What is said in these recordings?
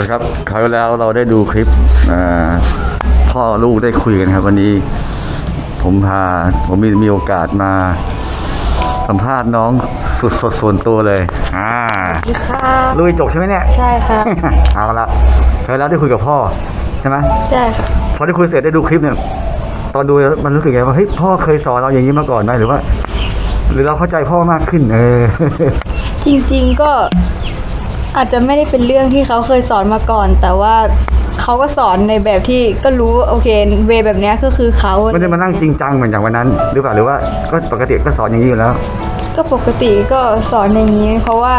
วัสดีครับคราวที่แล้วเราได้ดูคลิปเอ่อพ่อลูกได้คุยกันครับ วันนี้ ผมพาผมมีมีโอกาสมา สัมภาษณ์น้องสุดสดส่วนตัวเลย อ่าค่ะลุยจบใช่ไหมเนี่ย ใช่ค่ะ เอาละคราวที่แล้วได้คุยกับพ่อใช่ไหมใช่ค่ะพอได้คุยเสร็จได้ดูคลิปเนี่ย ตอนดูมันรู้สึกไงว่าเฮ้ยพ่อเคยสอนเราอย่างนี้มาก่อนไหมหรือว่า หรือเราเข้าใจพ่อมากขึ้น เออ จริง ๆ ก็ อาจจะไม่ได้เป็นเรื่องที่เขาเคยสอนมาก่อน แต่ว่าเขาก็สอนในแบบที่ก็รู้โอเคเวแบบเนี้ยก็คือเขาไม่ได้มานั่งจริงจังเหมือนอย่างวันนั้น หรือเปล่าหรือว่าก็ปกติก็สอนอย่างนี้อยู่แล้ว ก็ปกติก็สอนอย่างนี้ เพราะว่า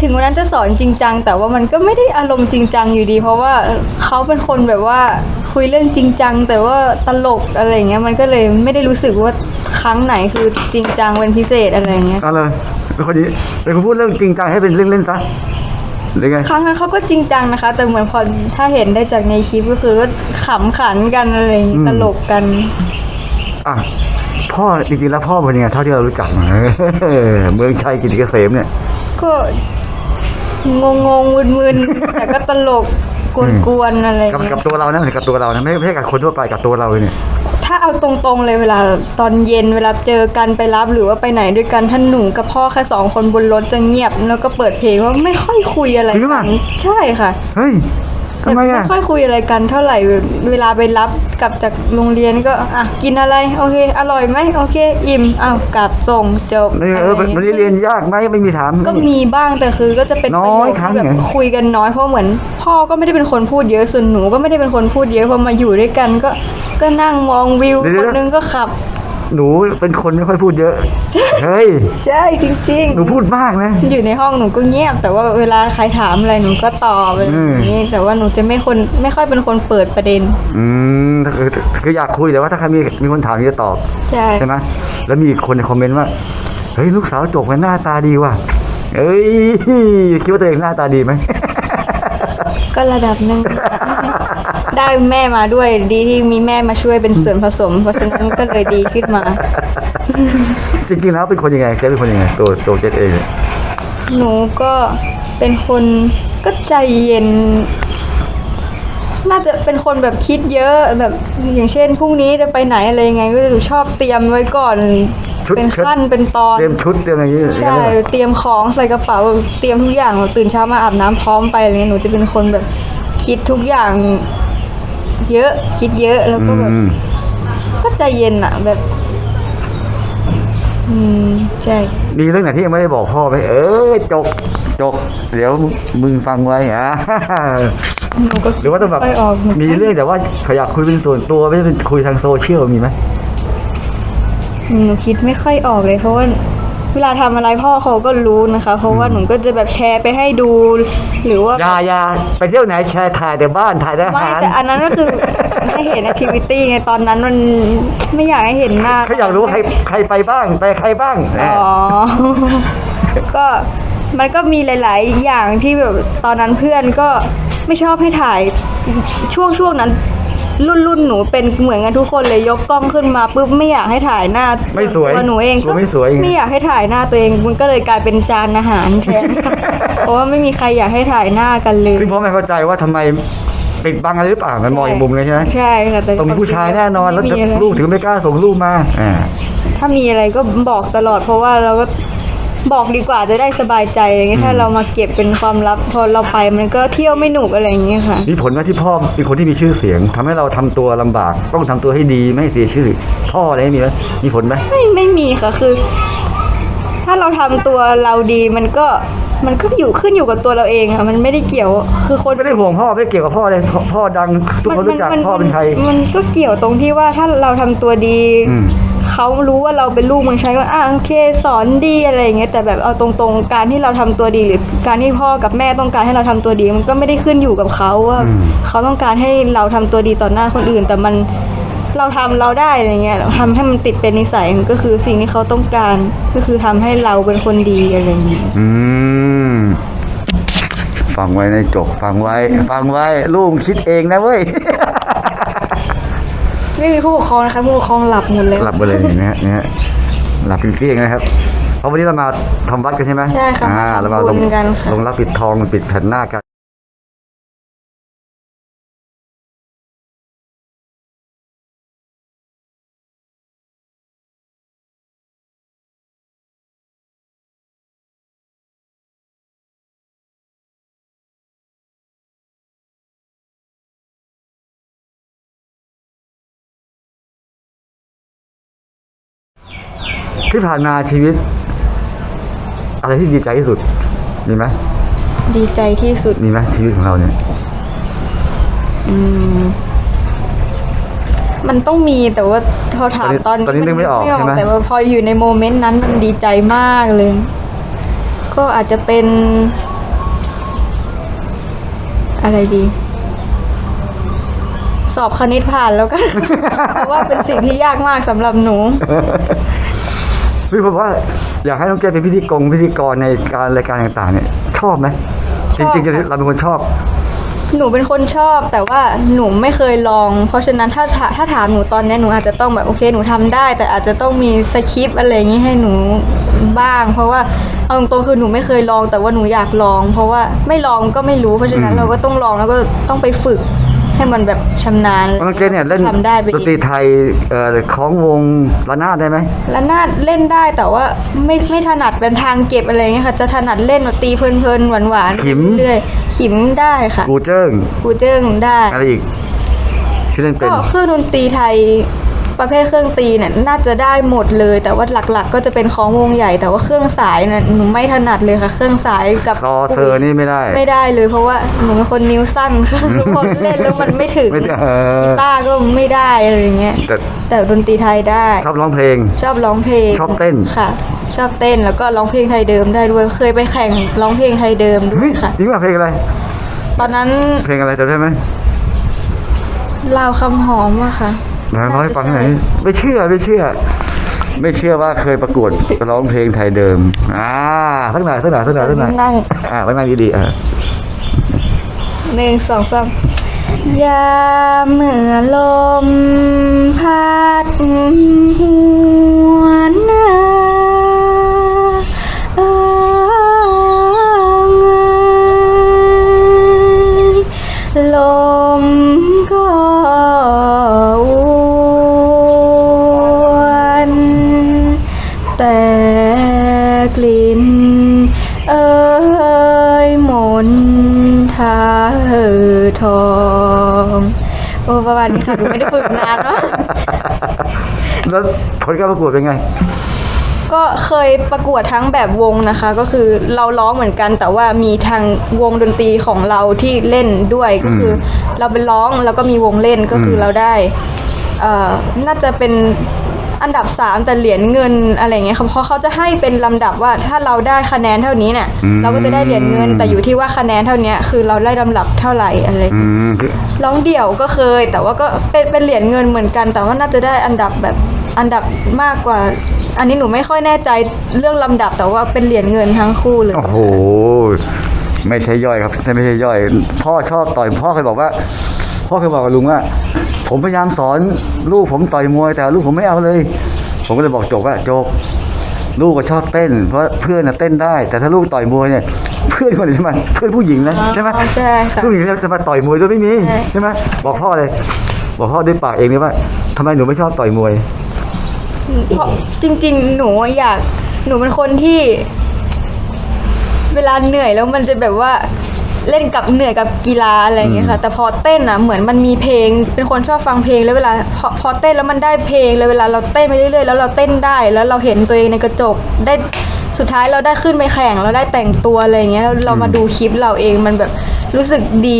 ถึงวันนั้นจะสอนจริงจัง แต่ว่ามันก็ไม่ได้อารมณ์จริงจังอยู่ดี เพราะว่าเขาเป็นคนแบบว่าคุยเรื่องจริงจัง แต่ว่าตลกอะไรอย่างเงี้ยมันก็เลยไม่ได้รู้สึกว่า ครั้งไหนคือจริงจังเป็นพิเศษอะไรอย่างเงี้ยก็เลยเป็นคนนี้เป็นคนพูดเรื่องจริงจังให้เป็นเล่นๆซะหรือไง ครั้งนั้นเขาก็จริงจังนะคะ แต่เหมือนพอถ้าเห็นได้จากในคลิปก็คือก็ขำขันกันอะไรอย่างงี้ตลกกัน อะพ่อจริงๆแล้วพ่อเป็นยังไงเท่าที่เรารู้จักมาเออเมืองชัยกิติเกษมเนี่ย ก็งงงๆมึนๆ แต่ก็ตลกกวนๆอะไรกับเงี้กับยตัวเรานะหรือกับตัวเรานะไม่ไม่ใช่กับคนทั่วไปกับตัวเราเลยเนี่ยถ้า เอาตรงๆเลยเวลาตอนเย็นเวลาเจอกันไปรับหรือว่าไปไหนด้วยกันท่านหนูกับพ่อแค่สองคนบนรถจะเงียบ แล้วก็เปิดเพลงว่าไม่ค่อยคุยอะไรจริงปะกันใช่ค่ะ เฮ้ย ทำไมอะ ไม่ค่อยคุยอะไรกันเท่าไหร่เวลาไปรับกลับจากโรงเรียนก็อะกินอะไรโอเค อร่อยไหมโอเค อิ่มอ้าวกลับส่งจบเออเอออะไรอย่างวันงี้นี้เรียนยากไหมไม่มีถาม ก็มีบ้างแต่คือก็จะเป็นน้อยประโคครั้งที่แบบไงคุยกันน้อยเพราะเหมือน พ่อก็ไม่ได้เป็นคนพูดเยอะส่วนหนูก็ไม่ได้เป็นคนพูดเยอะพอมาอยู่ด้วยกันก็ก็นั่งมองวิวคนนึงก็ขับ หนูเป็นคนไม่ค่อยพูดเยอะ เฮ้ย ใช่จริงหนูพูดมากนะๆอยู่ในห้องหนูก็เงียบ แต่ว่าเวลาใครถามอะไรหนูก็ตอบอะไรอย่างนี้แต่ว่าหนูจะไม่คนไม่ค่อยเป็นคนเปิดประเด็น อืมคือคืออยากคุยแต่ว่าถ้าใครมีมีคนถามจะตอบใช่ใช่ไหมแล้วมีคนในคอมเมนต์ว่าเฮ้ยลูกสาวจบกันหน้าตาดีว่ะเอ้ยคิดว่าตัวเองหน้าตาดีไหมก็ระดับหนึ่ง ได้แม่มาด้วย ดีที่มีแม่มาช่วยเป็นส่วนผสม เพราะฉะนั้นก็เลยดีขึ้นมา จริงๆแล้วเป็นคนยังไงเจ๊เป็นคนยังไงตัวตัวเจ๊เองเนี่ยหนูก็เป็นคนก็ใจเย็น น่าจะเป็นคนแบบคิดเยอะแบบอย่างเช่นพรุ่งนี้จะไปไหนอะไรยังไง ก็จะชอบเตรียมไว้ก่อนเป็นขั้นเป็นตอน เตรียมชุดเตรียมอะไรอย่างเงี้ยใช่เตรียมของใส่กระเป๋าเตรียมทุกอย่างแบบตื่นเช้ามาอาบน้ำพร้อมไปอะไรเงี้ยหนูจะเป็นคนแบบคิดทุกอย่าง เยอะ คิดเยอะแล้วก็แบบอืมก็ใจเย็นอะแบบ อืมใช่มีเรื่องไหนที่ยังไม่ได้บอกพ่อไหมเออจกจก เดี๋ยวมึงฟังไว้อะ หนูก็หรือว่าต้องแบบค่ยออกหนูมีเรื่องแต่ว่าเขาอยากคุยเป็นส่วนตัวไม่ได้เป็นคุยทางโซเชียลมีไหม หนูคิดไม่ค่อยออกเลยเพราะว่า เวลาทำอะไรพ่อเขาก็รู้นะคะ เพราะว่าหนูก็จะแบบแชร์ไปให้ดู หรือว่าอยาอยาไปเที่ยวไหนแชร์ถ่ายแต่บ้านถ่ายแต่อาไม่หารแต่อันนั้นก็คือให้เห็นแอคทิวิตี้ไงตอนนั้นมันไม่อยากให้เห็นหน้า เขาอยากรู้ว่าใครใครไปบ้างไปใครบ้างอ๋อ ก็มันก็มีหลาย ๆ อย่างที่แบบตอนนั้นเพื่อนก็ไม่ชอบให้ถ่ายช่วงช่วงนั้น รุ่นรุ่นหนูเป็นเหมือนกันทุกคนเลยยกกล้องขึ้นมาปุ๊บไม่อยากให้ถ่ายหน้าไม่สวยตัวหนูเองกลัวไม่สวยไม่อยากให้ถ่ายหน้าตัวเองมันก็เลยกลายเป็นจานอาหารแทนเพราะว่าไม่มีใครอยากให้ถ่ายหน้ากันเลยซึ่งพ่อไม่เข้าใจว่าทำไมปิดบังอะไรหรือเปล่ามันมองอีกมุมเลยใช่ไหมใช่ค่ะแต่ต้องมีผู้ชายแน่นอนแล้วไม่มีอะไรลูกถึงไม่กล้าส่งลูกมาอ่าถ้ามีอะไรก็บอกตลอดเพราะว่าเราก็ บอกดีกว่าจะได้สบายใจอะไรเงี้ยถ้าเรามาเก็บเป็นความลับพอเราไปมันก็เที่ยวไม่หนุกอะไรอย่างเงี้ยค่ะ มีผลไหมที่พ่อเป็นคนที่มีชื่อเสียงทำให้เราทำตัวลำบาก ต้องทำตัวให้ดีไม่ให้เสียชื่อ พ่ออะไรมีไหมมีผลไหมไม่ไม่มีค่ะคือ ถ้าเราทำตัวเราดีมันก็มันก็อยู่ขึ้นอยู่กับตัวเราเองอะมันไม่ได้เกี่ยว คือคนไม่ได้ห่วงพ่อไม่ได้เกี่ยวกับพ่อเลยพ่อพ่อดังทุกคนรู้จักพ่อเป็นใครมันก็เกี่ยวตรงที่ว่าถ้าเราทำตัวดีอืม เขารู้ว่าเราเป็นลูกเมืองชัยก็อะโอเคสอนดีอะไรอย่างเงี้ยแต่แบบเอาตรงๆ การที่เราทำตัวดีหรือการที่พ่อกับแม่ต้องการให้เราทำตัวดี มันก็ไม่ได้ขึ้นอยู่กับเขาว่าอืมเขาต้องการให้เราทำตัวดีต่อหน้าคนอื่น แต่มันเราทำเราได้อะไรเงี้ยทำให้มันติดเป็นนิสัยมันก็คือสิ่งที่เขาต้องการก็คือทำให้เราเป็นคนดีอะไรอย่างเงี้ยอืมฟังไว้ในจกฟังไว้ ฟังไว้ลูกคิดเองนะเว้ย ไม่มีผู้ปกครองนะคะผู้ปกครองหลับหมดเลยหลับไปเลยนะฮะเนี่ยหลับเกลี้ยงๆนะครับเพราะวันนี้เรามาทำวัดกันใช่ไหมใช่ค่ะอ่าเรามาลงทำบุญกันค่ะ ลงรับปิดทองปิดแผ่นหน้ากัน ที่ผ่านมาชีวิต อะไรที่ดีใจที่สุด มีไหมดีใจที่สุดมีไหมชีวิตของเราเนี่ย อืม มันต้องมีแต่ว่าพอถามตอนนี้ตอนนี้นึกไม่ออกใช่ไหม แต่ว่าพออยู่ในโมเมนต์นั้นมันดีใจมากเลย ก็อาจจะเป็น อะไรดี สอบคณิตผ่านแล้วกัน เพราะว่าเป็นสิ่งที่ยากมากสำหรับหนู พี่ผมว่าอยากให้น้องเกดเป็นพิธีกรพิธีกรในการรายการต่างๆ เนี่ย ชอบไหมชจอบริงๆค่ะ เราเป็นคนชอบ หนูเป็นคนชอบแต่ว่าหนูไม่เคยลอง เพราะฉะนั้นถ้าถาถ้าถามหนูตอนเนี้ยหนูอาจจะต้องแบบโอเคหนูทำได้ แต่อาจจะต้องมีสคริปต์อะไรอย่างงี้ให้หนูบ้าง เพราะว่าเอาตรงๆคือหนูไม่เคยลอง แต่ว่าหนูอยากลอง เพราะว่าไม่ลองก็ไม่รู้เพราะฉะนั้นอืม เราก็ต้องลองแล้วก็ต้องไปฝึก ให้มันแบบชำนาญน้องเกดเนี่ยเล่นทำได้ไปดนตรีไทยเอ่อของวงระนาดได้ไหมและนาดเล่นได้แต่ว่าไม่ไม่ถนัดเป็นทางเก็บอะไรเงี้ยค่ะ จะถนัดเล่นดนตรีเพลินๆหวานๆขิมเรื่อยๆขิมได้ค่ะกูเจิ้งกูเจิ้งได้อะไรอีกที่เล่นเป็น ก็เครื่องดนตรีไทย ประเภทเครื่องตีเนี่ยน่าจะได้หมดเลย แต่ว่าหลักๆ ก็จะเป็นของวงใหญ่ แต่ว่าเครื่องสายเนี่ยหนูไม่ถนัดเลยค่ะ เครื่องสายกับซอเซอร์นี่ไม่ได้ ไม่ได้เลยเพราะว่าหนูเป็นคนนิ้วสั้นค่ะพอเล่นแล้วมันไม่ถึงไม่ได้เออกีตาร์ก็ไม่ได้อะไรอย่างเงี้ยแต่แต่ดนตรีไทยได้ ชอบร้องเพลง ชอบร้องเพลงชอบเต้นค่ะ ชอบเต้นแล้วก็ร้องเพลงไทยเดิมได้ด้วยเคยไปแข่งร้องเพลงไทยเดิมด้วเฮ้ยยค่ะจริงป่ะเพลงอะไร ตอนนั้นเพลงอะไรจำได้ไหมลาวคำหอมอะค่ะ ไหนร้องให้ฟังหน่อยไม่เชื่อไม่เชื่อ ไม่เชื่อว่าเคยประกวดร้องเพลงไทยเดิม อ่าสักหน่อยสักหน่อยสักหน่อยสักหน่อยนั่งอ่าสักหน่อยดีๆอ่าหนึ่งสองสามยามเมื่อลมพัด อทองโอ้ประมาณนี้ค่ะหนูไม่ได้ฝึกนานมากแล้วผลการประกวดเป็นไง ก็เคยประกวดทั้งแบบวงนะคะ ก็คือเราร้องเหมือนกัน แต่ว่ามีทางวงดนตรีของเราที่เล่นด้วยก็คืออเราเป็นร้องแล้วก็มีวงเล่นก็คืออมเราได้เอ่อน่าจะเป็น อันดับสามแต่เหรียญเงินอะไรเงี้ยค่ะเพราะเขาจะให้เป็นลำดับว่าถ้าเราได้คะแนนเท่านี้เนี่ยเราก็จะได้เหรียญเงิน แต่อยู่ที่ว่าคะแนนเท่านี้คือเราได้ลำดับเท่าไหร่อะไรอืมคือร้องเดี่ยวก็เคย แต่ว่าก็เป็นเป็นเหรียญเงินเหมือนกัน แต่ว่าน่าจะได้อันดับแบบอันดับมากกว่า อันนี้หนูไม่ค่อยแน่ใจเรื่องลำดับแต่ว่าเป็นเหรียญเงินทั้งคู่เลย โอ้โห ไม่ใช่ย่อยครับไม่ใช่ย่อย พ่อชอบต่อยพ่อเคยบอกว่า พ่อเคยบอกกับลุงว่า ผมพยายามสอนลูกผมต่อยมวยแต่ลูกผมไม่เอาเลย ผมก็เลยบอกโจกว่าโจกลูกก็ชอบเต้น เพราะเพื่อนน่ะเต้นได้ แต่ถ้าลูกต่อยมวยเนี่ยเพื่อนคนไหนจะมาเพื่อนผู้หญิงนะใช่ไหมอ๋อใช่ค่ะผู้หญิงจะมาต่อยมวยด้วยไม่มีใช่ใช่ไหมบอกพ่อเลย บอกพ่อด้วยปากเองเลยว่าทำไมหนูไม่ชอบต่อยมวยเพราะจริง ๆ หนูอยาก หนูเป็นคนที่ เวลาเหนื่อยแล้วมันจะแบบว่า เล่นกับเหนื่อยกับกีฬาอะไรอย่างเงี้ยค่ะ แต่พอเต้นอะเหมือนมันมีเพลง เป็นคนชอบฟังเพลงแล้วเวลาพอพอเต้นแล้วมันได้เพลงแล้วเวลาเราเต้นไปเรื่อยๆแล้วเราเต้นได้แล้วเราเห็นตัวเองในกระจกได้สุดท้ายเราได้ขึ้นไปแข่งเราได้แต่งตัวอะไรอย่างเงี้ยเรามาดูคลิปเราเองมันแบบ รู้สึกดี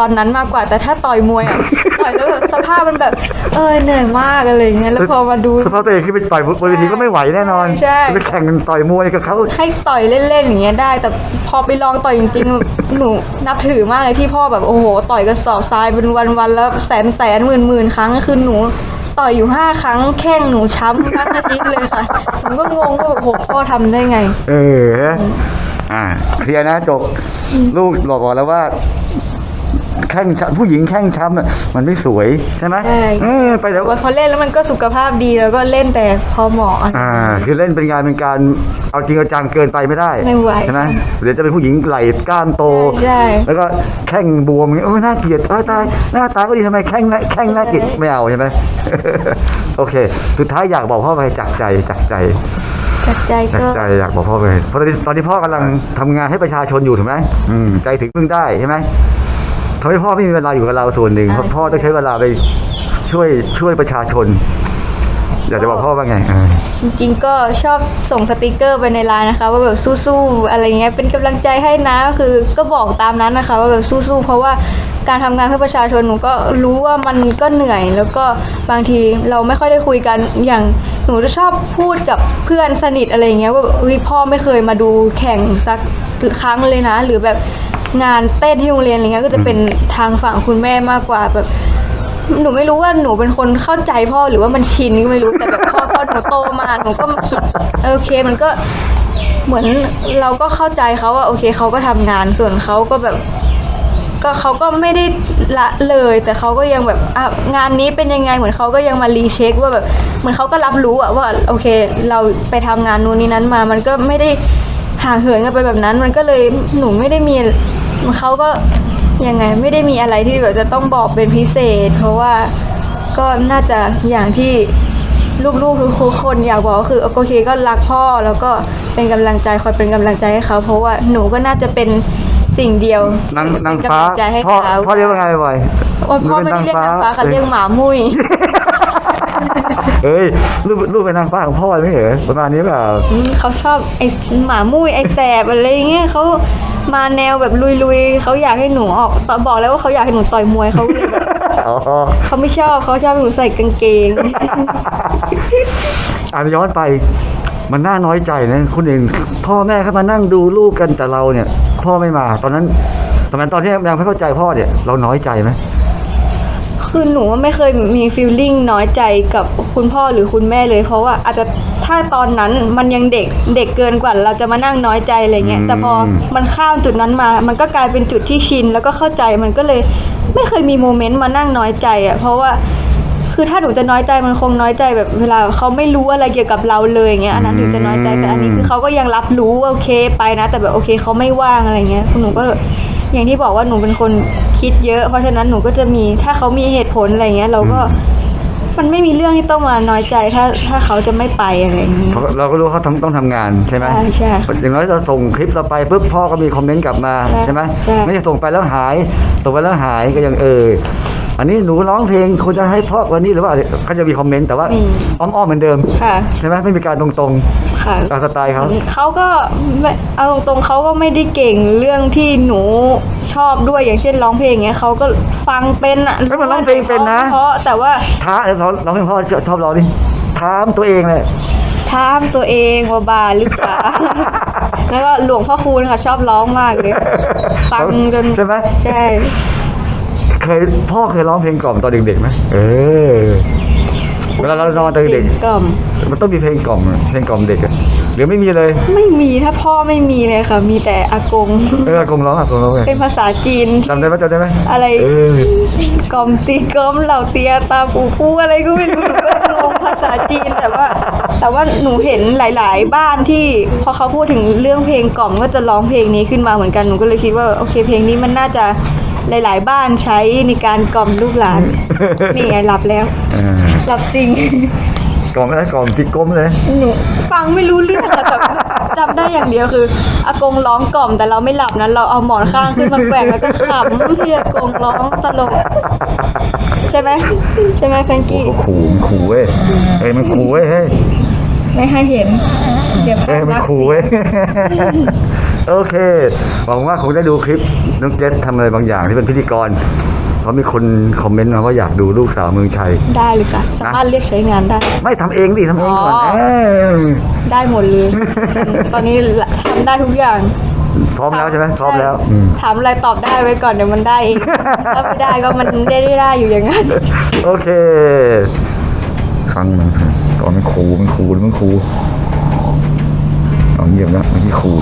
ตอนนั้นมากกว่า แต่ถ้าต่อยมวยอะต่อยแล้วแบบสภาพมันแบบ เออเหนื่อยมากอะไรอย่างเงี้ยแล้วพอมาดู สภาพตัวเองที่ไปต่อยบนเวทีก็ไม่ไหวแน่นอนใช่ จะไปแข่งกันต่อยมวยกับเขา ให้ต่อยเล่นๆอย่างเงี้ยได้ แต่พอไปลองต่อยจริงๆ หนูนับถือมากเลยที่พ่อแบบโอ้โห ต่อยกระสอบทรายเป็นวันๆแล้วแสนแสนหมื่นหมื่นครั้งคือหนูต่อยอยู่ห้าครั้งแข้งหนูช้ำทั้งอาทิตย์เลยค่ะหนูก็งงว่าโอ้โหพ่อทำได้ไง เออฮะ อ่าเคลียร์นะจบ ลูกบอกก่อนแล้วว่าแข้งช้ำผู้หญิงแข้งช้ำอะมันไม่สวยใช่ไหมใช่ เออไปแล้วว่าพอเล่นแล้วมันก็สุขภาพดีแล้วก็เล่นแต่พอเหมาะอะไรอ่า คือเล่นเป็นงานเป็นการเอาจริงเอาจังเกินไปไม่ได้ไม่ไหวใช่ไหมเดี๋ยวจะเป็นผู้หญิงไหล่กล้ามโตใช่แล้วก็แข้งบวมอย่างเงี้ยโอ้ยน่าเกลียดตายตายหน้าตาก็ดีทำไมแข้งน่าแข้งน่าเกลียดไม่เอาใช่ไหม โอเค สุดท้ายอยากบอกพ่อไปจากใจจากใจ จัดใจจากก็ใจอยากบอกพ่อไปเพราะตอนนี้ตอนนี้พ่อกำลังทำงานให้ประชาชนอยู่ถูกไหมอืมใจถึงพึ่งได้ใช่ไหมทำให้พ่อไม่มีเวลาอยู่กับเราส่วนหนึ่งเพราะพ่อต้องใช้เวลาไปช่วยช่วยประชาชน อยากจะบอกพ่อว่าไงอ่าจริงๆก็ชอบส่งสติกเกอร์ไปในไลน์นะคะ ว่าแบบสู้ๆอะไรเงี้ยเป็นกำลังใจให้นะคือก็บอกตามนั้นนะคะ ว่าแบบสู้ๆเพราะว่า การทำงานเพื่อประชาชนหนูก็รู้ว่ามันก็เหนื่อย แล้วก็บางทีเราไม่ค่อยได้คุยกันอย่างหนูจะชอบพูดกับเพื่อนสนิทอะไรเงี้ยว่าแบบอุ๊ยพ่อไม่เคยมาดูแข่งสักครั้งเลยนะ หรือแบบงานเต้นที่โรงเรียนอะไรเงี้ยก็จะเป็นทางฝั่งคุณแม่มากกว่าแบบหนูไม่รู้ว่าหนูเป็นคนเข้าใจพ่อหรือว่ามันชินก็ไม่รู้แต่แบบพอพอหนูโตมาหนูก็คิดโอเคมันก็เหมือนเราก็เข้าใจเขาว่าโอเคเขาก็ทำงานส่วนเขาก็แบบ ก็เขาก็ไม่ได้ละเลย แต่เขาก็ยังแบบอะงานนี้เป็นยังไงเหมือนเขาก็ยังมารีเช็คว่าแบบเหมือนเขาก็รับรู้อะว่าโอเค เราไปทำงานนู้นนี้นั้นมา มันก็ไม่ได้ห่างเหินกันไปแบบนั้น มันก็เลยหนูไม่ได้มีเขาก็ยังไงไม่ได้มีอะไรที่แบบจะต้องบอกเป็นพิเศษ เพราะว่าก็น่าจะอย่างที่ลูกๆทุกคนอยากบอกก็คือโอเคก็รักพ่อแล้วก็เป็นกำลังใจคอยเป็นกำลังใจให้เขาเพราะว่าหนูก็น่าจะเป็น สิ่งเดียว นางนางเป็นฟ้ากำลังใจให้พ่อเขา พ่อเรียกว่าไงบ่อย โอ้ยพ่อไม่ได้เรียกนางฟ้าเขาเรียกหมามุ้ย เอ้ยลูกลูกเป็นนางฟ้าของพ่อไม่เหรอประมาณนี้เปล่า อืมเขาชอบไอ้หมามุ้ยไอ้แสบอะไรเงี้ยเขามาแนวแบบลุยๆเขาอยากให้หนูออกตอนบอกแล้วว่าเขาอยากให้หนูต่อยมวยเขาเลยแบบอ๋อเขาไม่ชอบเขาชอบให้หนูใส่กางเกง อ่านย้อนไป มันน่าน้อยใจนะคุณเองพ่อแม่เขามานั่งดูลูกกันแต่เราเนี่ย พ่อไม่มา ตอนนั้นตอนนั้นตอนที่ยังไม่เข้าใจพ่อเนี่ย เราน้อยใจไหมคือหนูว่าไม่เคยมีฟีลลิ่งน้อยใจกับคุณพ่อหรือคุณแม่เลย เพราะว่าอาจจะถ้าตอนนั้นมันยังเด็กเด็กเกินกว่าเราจะมานั่งน้อยใจอะไรเงี้ยแต่พอมันข้ามจุดนั้นมา มันก็กลายเป็นจุดที่ชินแล้วก็เข้าใจมันก็เลยไม่เคยมีโมเมนต์มานั่งน้อยใจอะเพราะว่า คือถ้าหนูจะน้อยใจมันคงน้อยใจแบบเวลาเขาไม่รู้อะไรเกี่ยวกับเราเลยอย่างเงี้ยอันนั้นถึงจะน้อยใจแต่อันนี้คือเขาก็ยังรับรู้ว่าโอเคไปนะ แต่แบบโอเคเขาไม่ว่างอะไรเงี้ยหนูก็อย่างที่บอกว่าหนูเป็นคนคิดเยอะ เพราะฉะนั้นหนูก็จะมีถ้าเขามีเหตุผลอะไรเงี้ยเราก็มันไม่มีเรื่องที่ต้องมาน้อยใจถ้าถ้าเขาจะไม่ไปอะไรอย่างนี้เพราะเราก็รู้ว่าเขาต้องต้องทำงานใช่ไหมใช่ใช่อย่างน้อยเราส่งคลิปเราไปปุ๊บพ่อก็มีคอมเมนต์กลับมาใช่ใช่ไหมใช่ไม่ใช่ส่งไปแล้วหายส่งไปแล้วหายก็ยังเออ อันนี้หนูร้องเพลงควรจะให้พ่อวันนี้หรือว่าเขาจะมีคอมเมนต์แต่ว่าอ้อมๆเหมือนเดิมค่ะ ใช่ไหมไม่มีการตรงค่ะๆตามสไตล์เขาเขาก็ไม่เอาตรงๆเขาก็ไม่ได้เก่งเรื่องที่หนูชอบด้วยอย่างเช่นร้องเพลงเงี้ยเขาก็ฟังเป็นอะเฮ้ยมันร้องเพลงเป็นนะ เพราะแต่ว่าท้าเราร้องเพลงพ่อชอบร้องดิถามตัวเองเลย ถามตัวเองว่าบาหรือเปล่า แล้วก็หลวงพ่อคูณค่ะชอบร้องมากเลย ฟังจนใช่ไหม ใช่ เคยพ่อเคยร้องเพลงกล่อมตอนเด็กๆไหมเออเวลาเรานอนตอนเด็กกล่อมๆมันต้องมีเพลงกล่อมอะเพลงกล่อมเด็กอะหรือไม่มีเลยไม่มีถ้าพ่อไม่มีเลยค่ะ มีแต่อากง เอออากงร้องอากงร้องไงเป็นภาษาจีนจำได้ไหมจำได้ไหมอะไรเออกล่อมตีกล่อมเหล่าเตียตาปูปูอะไรก็ไม่รู้หนูก็งงภาษาจีนแต่ว่า แต่ว่าหนูเห็นหลาย ๆ บ้านที่พอเขาพูดถึงเรื่องเพลงกล่อมก็จะร้องเพลงนี้ขึ้นมาเหมือนกันหนูก็เลยคิดว่าโอเคเพลงนี้มันน่าจะ หลาย ๆ บ้านใช้ในการกล่อมลูกหลาน นี่ไงหลับแล้วเออหลับจริง กล่อมอะไรกล่อมจิกก้มเลยหนูฟังไม่รู้เรื่องอะแต่จำได้อย่างเดียวคืออากงร้องกล่อมแต่เราไม่หลับนะเราเอาหมอนข้างขึ้นมาแกว่งแล้วก็ขำที่อากงร้องตลกใช่ไหมใช่ไหมแฟรงโอ้กี้โหขู่มันขู่เว้ยเฮ้ยมันขู่เว้ยเฮ้ยไม่ให้เห็น เดี๋ยวเฮ้ยมันขู่เว้ย โอเคหวังว่าคงได้ดูคลิปน้องเจษทำอะไรบางอย่างที่เป็นพิธีกร เพราะมีคนคอมเมนต์มาว่าอยากดูลูกสาวเมืองชัย ได้เลยค่ะ สามารถเรียกใช้งานได้ ไม่ทำเองดิทำเองก่อนอ๋อ เอ้ยได้หมดเลย ตอนนี้ทำได้ทุกอย่างพร้อมแล้วใช่ไหมพร้อมแล้วอืมถามอะไรตอบได้ไว้ก่อนเดี๋ยวมันได้เอง ถ้าไม่ได้ก็มันได้ได้ได้อยู่อย่างนั้น โอเคฟังมันก่อนมันขู่มันขู่มันขู่เอาเงียบแล้วมันที่ขู่